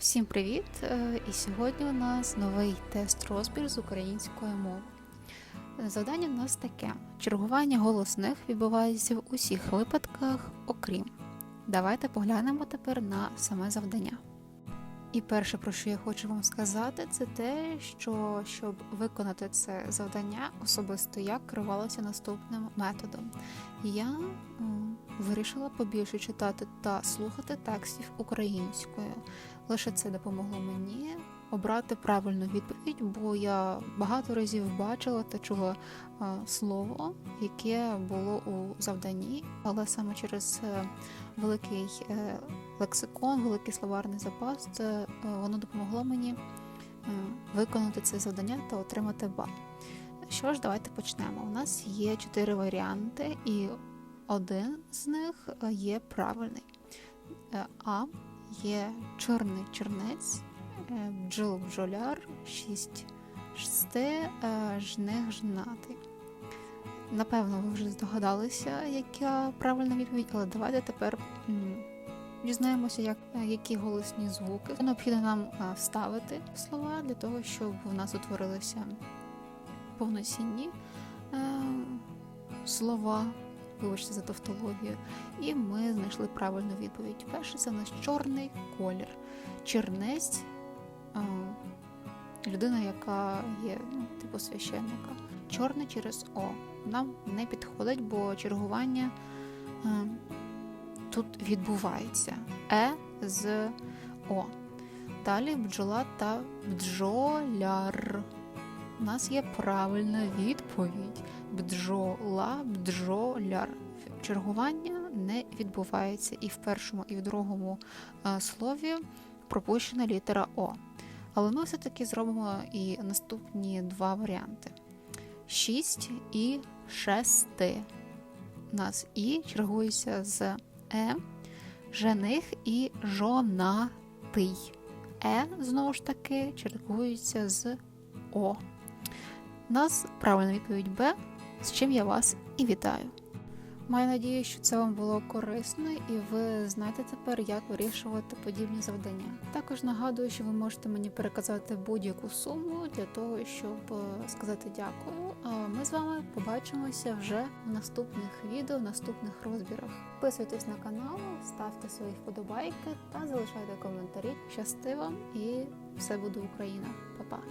Всім привіт! Е, І сьогодні у нас новий тест-розбір з української мови. Завдання у нас таке: чергування голосних відбувається в усіх випадках, окрім. Давайте поглянемо тепер на саме завдання. І перше, про що я хочу вам сказати, це те, що щоб виконати це завдання, особисто я керувалася наступним методом. Я вирішила побільше читати та слухати текстів українською. Лише це допомогло мені обрати правильну відповідь, бо я багато разів бачила та чула слово, яке було у завданні, але саме через е, великий е, лексикон, великий словарний запас, це, е, воно допомогло мені виконати це завдання та отримати бал. Що ж, давайте почнемо. У нас є чотири варіанти, і один з них е, є правильний. Е, А є чорний чернець, е, бджол бджоляр, шість шсте, жнех жнати. Напевно, ви вже здогадалися, яка правильна відповідь, але давайте тепер дізнаємося, як, які голосні звуки необхідно нам вставити в слова для того, щоб у нас утворилися повноцінні е, слова. Вибачте за тавтологію. І ми знайшли правильну відповідь. Перше це у нас чорний колір. Чернець людина, яка є ну, типу священника. Чорне через О. Нам не підходить, бо чергування тут відбувається. Е з О. Далі бджола та бджоляр. У нас є правильна відповідь. Бджола, бджоляр. Чергування не відбувається і в першому, і в другому е, слові пропущена літера О. Але ми все-таки зробимо і наступні два варіанти: 6 і шести. У нас і чергується з Е, жених і жонатий. Е, знову ж таки, чергується з О. У нас правильна відповідь Б, з чим я вас і вітаю. Маю надію, що це вам було корисно і ви знаєте тепер, як вирішувати подібні завдання. Також нагадую, що ви можете мені переказати будь-яку суму для того, щоб е, сказати дякую. А ми з вами побачимося вже в наступних відео, в наступних розбірах. Підписуйтесь на канал, ставте свої вподобайки та залишайте коментарі. Щасти вам і все буде Україна. Па-па!